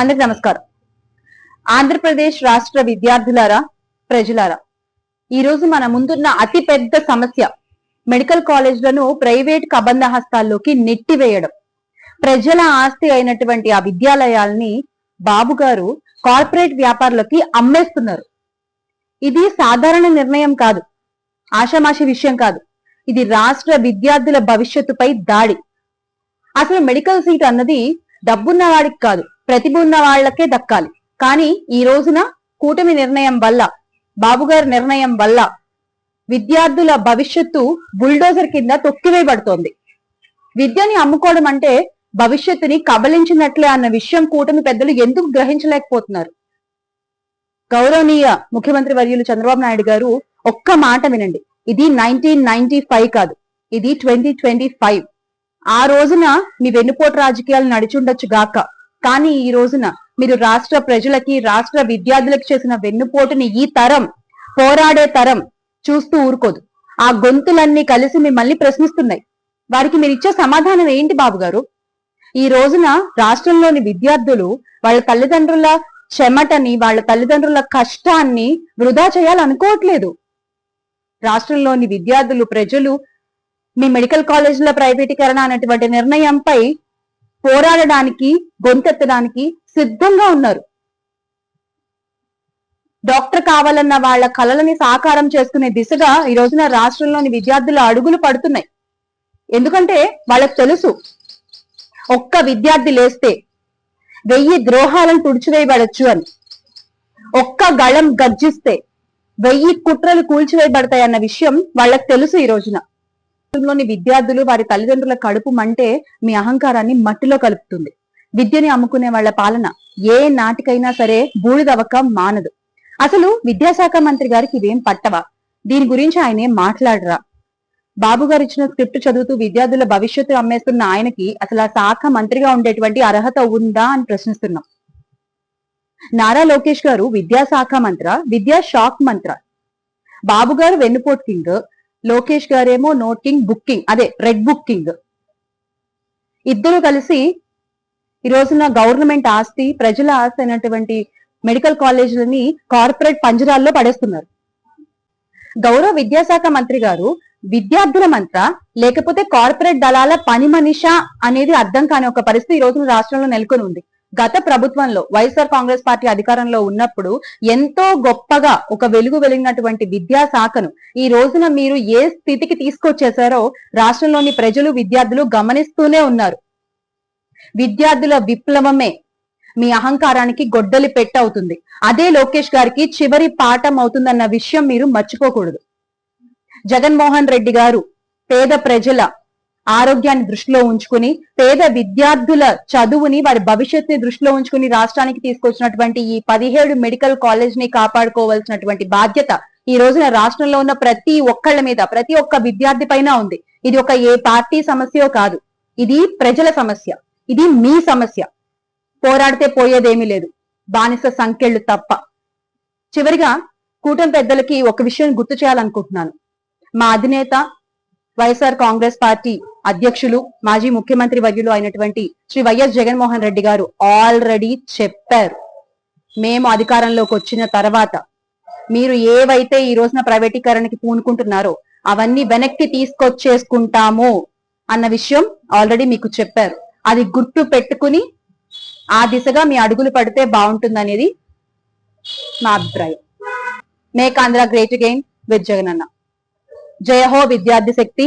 అందరికి నమస్కారం. ఆంధ్రప్రదేశ్ రాష్ట్ర విద్యార్థులారా ప్రజలారా ఈ రోజు మన ముందున్న అతి పెద్ద సమస్య మెడికల్ కాలేజ్లను ప్రైవేట్ కబంధ హస్తాల్లోకి నెట్టివేయడం. ప్రజల ఆస్తి అయినటువంటి ఆ విద్యాలయాల్ని బాబు గారు కార్పొరేట్ వ్యాపారులకి అమ్మేస్తున్నారు. ఇది సాధారణ నిర్ణయం కాదు ఆషామాషి విషయం కాదు. ఇది రాష్ట్ర విద్యార్థుల భవిష్యత్తుపై దాడి. అసలు మెడికల్ సీట్ అన్నది డబ్బున్న వాడికి కాదు ప్రతిభ ఉన్న వాళ్ళకే దక్కాలి. కానీ ఈ రోజున కూటమి నిర్ణయం వల్ల బాబుగారి నిర్ణయం వల్ల విద్యార్థుల భవిష్యత్తు బుల్డోజర్ కింద తొక్కివేయబడుతోంది. విద్యని అమ్ముకోవడం అంటే భవిష్యత్తుని కబలించినట్లే అన్న విషయం కూటమి పెద్దలు ఎందుకు గ్రహించలేకపోతున్నారు? గౌరవనీయ ముఖ్యమంత్రి వర్యులు చంద్రబాబు నాయుడు గారు ఒక్క మాట వినండి. ఇది నైన్టీన్ నైన్టీ ఫైవ్ కాదు. ఇది ట్వంటీ ట్వంటీ ఫైవ్ ఆ రోజున మీ వెన్నుపోటు రాజకీయాలు నడిచుండొచ్చు గాక. కానీ ఈ రోజున మీరు రాష్ట్ర ప్రజలకి రాష్ట్ర విద్యార్థులకు చేసిన వెన్నుపోటుని ఈ తరం పోరాడే తరం చూస్తూ ఊరుకోదు. ఆ గొంతులన్నీ కలిసి మిమ్మల్ని ప్రశ్నిస్తున్నాయి. వారికి మీరు ఇచ్చే సమాధానం ఏంటి బాబు గారు ఈ రోజున రాష్ట్రంలోని విద్యార్థులు వాళ్ళ తల్లిదండ్రుల చెమటని వాళ్ళ తల్లిదండ్రుల కష్టాన్ని వృధా చేయాలనుకోవట్లేదు. రాష్ట్రంలోని విద్యార్థులు ప్రజలు మీ మెడికల్ కాలేజీల ప్రైవేటీకరణ అనేటువంటి నిర్ణయంపై పోరాడడానికి గొంతెత్తడానికి సిద్ధంగా ఉన్నారు. డాక్టర్ కావాలన్న వాళ్ళ కలలని సాకారం చేసుకునే దిశగా ఈ రోజున రాష్ట్రంలోని విద్యార్థులు అడుగులు పడుతున్నాయి. ఎందుకంటే వాళ్ళకు తెలుసు ఒక్క విద్యార్థి లేస్తే వెయ్యి ద్రోహాలను తుడిచివేయబడచ్చు అని. ఒక్క గళం గర్జిస్తే వెయ్యి కుట్రలు కూల్చివేయబడతాయన్న విషయం వాళ్ళకి తెలుసు ఈ రోజున. లోని విద్యార్థులు వారి తల్లిదండ్రుల కడుపు మంటే మీ అహంకారాన్ని మట్టిలో కలుపుతుంది. విద్యని అమ్ముకునే వాళ్ళ పాలన ఏ నాటికైనా సరే బూడిదవక మానదు. అసలు విద్యాశాఖ మంత్రి గారికి ఇవేం పట్టవా? దీని గురించి ఆయనే మాట్లాడరా? బాబు గారు ఇచ్చిన స్క్రిప్ట్ చదువుతూ విద్యార్థుల భవిష్యత్తు అమ్మేస్తున్న ఆయనకి అసలు ఆ శాఖ మంత్రిగా ఉండేటువంటి అర్హత ఉందా అని ప్రశ్నిస్తున్నాం. నారా లోకేష్ గారు విద్యాశాఖ మంత్ర విద్యా షాక్ మంత్ర. బాబు గారు వెన్నుపోటు కింగ్ లోకేష్ గారేమో నోటింగ్ బుక్కింగ్ అదే రెడ్ బుక్కింగ్ ఇద్దరు కలిసి ఈ రోజున గవర్నమెంట్ ఆస్తి ప్రజల ఆస్తి అయినటువంటి మెడికల్ కాలేజీలని కార్పొరేట్ పంజరాల్లో పడేస్తున్నారు. గౌరవ విద్యాశాఖ మంత్రి గారు విద్యార్థుల మంత్ర లేకపోతే కార్పొరేట్ దళాల పని మనిష అనేది అర్థం కాని ఒక పరిస్థితి ఈ రోజున రాష్ట్రంలో నెలకొని ఉంది గత ప్రభుత్వంలో వైఎస్ఆర్ కాంగ్రెస్ పార్టీ అధికారంలో ఉన్నప్పుడు ఎంతో గొప్పగా ఒక వెలుగు వెలిగినటువంటి విద్యాశాఖను ఈ రోజున మీరు ఏ స్థితికి తీసుకొచ్చేశారో రాష్ట్రంలోని ప్రజలు విద్యార్థులు గమనిస్తూనే ఉన్నారు. విద్యార్థుల విప్లవమే మీ అహంకారానికి గొడ్డలి పెట్టవుతుంది. అదే లోకేష్ గారికి చివరి పాఠం అవుతుందన్న విషయం మీరు మర్చిపోకూడదు. జగన్మోహన్ రెడ్డి గారు పేద ప్రజల ఆరోగ్యాన్ని దృష్టిలో ఉంచుకుని పేద విద్యార్థుల చదువుని వారి భవిష్యత్తుని దృష్టిలో ఉంచుకుని రాష్ట్రానికి తీసుకొచ్చినటువంటి ఈ పదిహేడు మెడికల్ కాలేజ్ని కాపాడుకోవాల్సినటువంటి బాధ్యత ఈ రోజున రాష్ట్రంలో ఉన్న ప్రతి ఒక్కళ్ళ మీద ప్రతి ఒక్క విద్యార్థి పైన ఉంది. ఇది ఒక ఏ పార్టీ సమస్యో కాదు. ఇది ప్రజల సమస్య. ఇది మీ సమస్య. పోరాడితే పోయేదేమీ లేదు. బానిస సంఖ్యలు తప్ప. చివరిగా కూటమి పెద్దలకి ఒక విషయం గుర్తు చేయాలనుకుంటున్నాను. మా అధినేత వైఎస్ఆర్ కాంగ్రెస్ పార్టీ అధ్యక్షులు మాజీ ముఖ్యమంత్రి వర్యులు అయినటువంటి శ్రీ వైఎస్ జగన్మోహన్ రెడ్డి గారు ఆల్రెడీ చెప్పారు. మేము అధికారంలోకి వచ్చిన తర్వాత మీరు ఏవైతే ఈ రోజున ప్రైవేటీకరణకి పూనుకుంటున్నారో అవన్నీ వెనక్కి తీసుకొచ్చేసుకుంటాము అన్న విషయం ఆల్రెడీ మీకు చెప్పారు. అది గుర్తు పెట్టుకుని ఆ దిశగా మీ అడుగులు పడితే బాగుంటుంది అనేది నా అభిప్రాయం. Make Andhra great again with Jagan అన్న జయ హో విద్యార్థి శక్తి